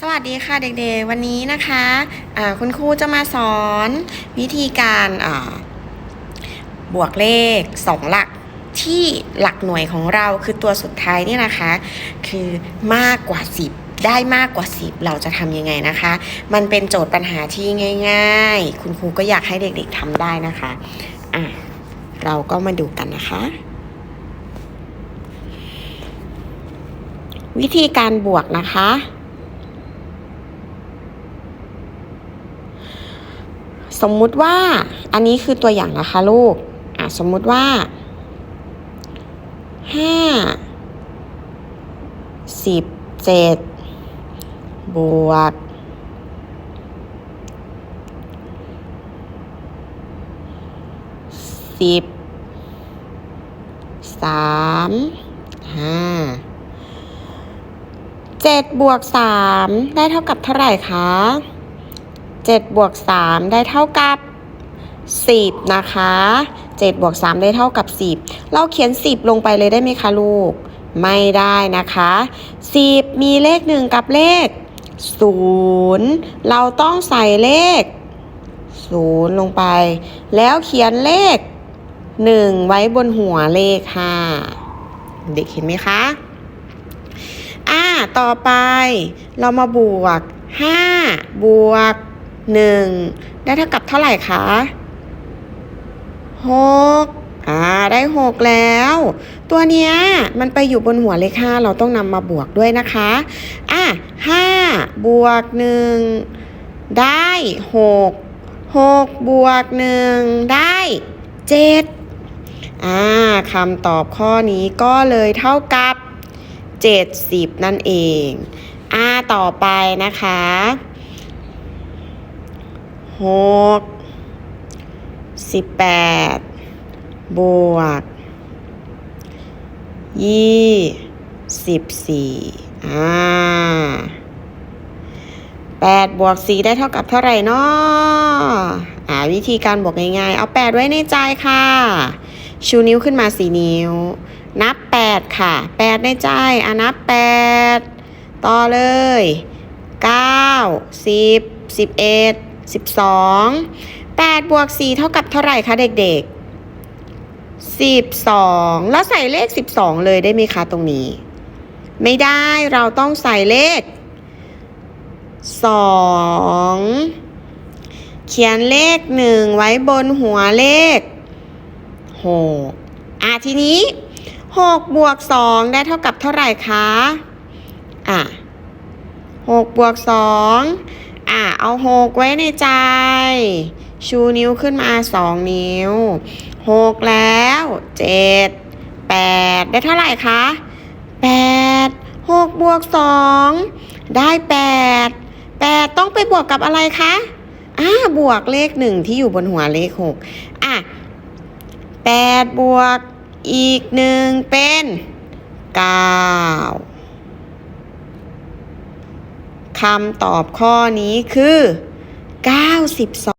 สวัสดีค่ะเด็กๆ วันนี้นะคะอ่าคุณครูจะมาสอนวิธีการบวกเลข 2 หลักที่หลักหน่วยของเราคือตัวสุดท้ายนี่นะคะ คือมากกว่า 10 ได้มากกว่า 10 เราจะทำยังไงนะคะ มันเป็นโจทย์ปัญหาที่ง่าย ๆ คุณครูก็อยากให้เด็กๆทำได้นะคะะเราก็มาดูกันนะคะวิธีการบวกนะคะ สมมุติว่าอันนี้คือตัวอย่างนะคะลูกอะสมมุติว่าห้าสิบเจ็ดบวกสิบสามห้าเจ็ดบวกสามได้เท่ากับเท่าไหร่คะ 7บวก3ได้เท่ากับ 10 นะคะ7บวก3ได้เท่ากับ 10 เราเขียน 10 ลงไปเลยได้ไหมคะลูก ไม่ได้นะคะ 10 มีเลข 1 กับเลข 0 เราต้องใส่เลข 0 ลงไป แล้วเขียนเลข 1 ไว้บนหัวเลข5เด็กเห็นไหมคะอ่าต่อไปเรามาบวก 5 บวก 1 ได้เท่ากับเท่าไหร่คะ6อ่าได้ 6 แล้ว ตัวเนี้ยมันไปอยู่บนหัวเลข5เราต้องนำมาบวกด้วยนะคะอะ5บวก 1 ได้ 6 6 บวก 1 ได้ 7อ่าคำตอบข้อนี้ก็เลยเท่ากับ 70 นั่นเอง อ่า ต่อไปนะคะ หกสิบแปดบวกยี่สิบสี่อ่าแปดบวกสี่ได้เท่ากับเท่าไหร่นาะอ่าวิธีการบวกง่ายๆ เอาแปดไว้ในใจค่ะ ชูนิ้วขึ้นมาสี่นิ้ว นับแปดค่ะแปดในใจอะนับแปดต่อเลยเก้าสิบสิบเอ็ด สิบสองแปดบวกสี่เท่ากับเท่าไหร่คะเด็กๆสิบสองแล้วใส่เลขสิบสองเลยได้ไหมคะตรงนี้ ไม่ได้เราต้องใส่เลขสองเขียนเลขหนึ่งไว้บนหัวเลขหกอะทีนี้หกบวกสองได้เท่ากับเท่าไหร่คะ อะหกบวกสอง อะเอาหกไว้ในใจ ชูนิ้วขึ้นมาสองนิ้วหกแล้วเจ็ดแปดได้เท่าไหร่คะแปดหกบวกสองได้แปดแปดต้องไปบวกกับอะไรคะอ่าบวกเลขหนึ่งที่อยู่บนหัวเลขหกอะแปดบวกอีกหนึ่งเป็นเก้า คำตอบข้อนี้คือ 92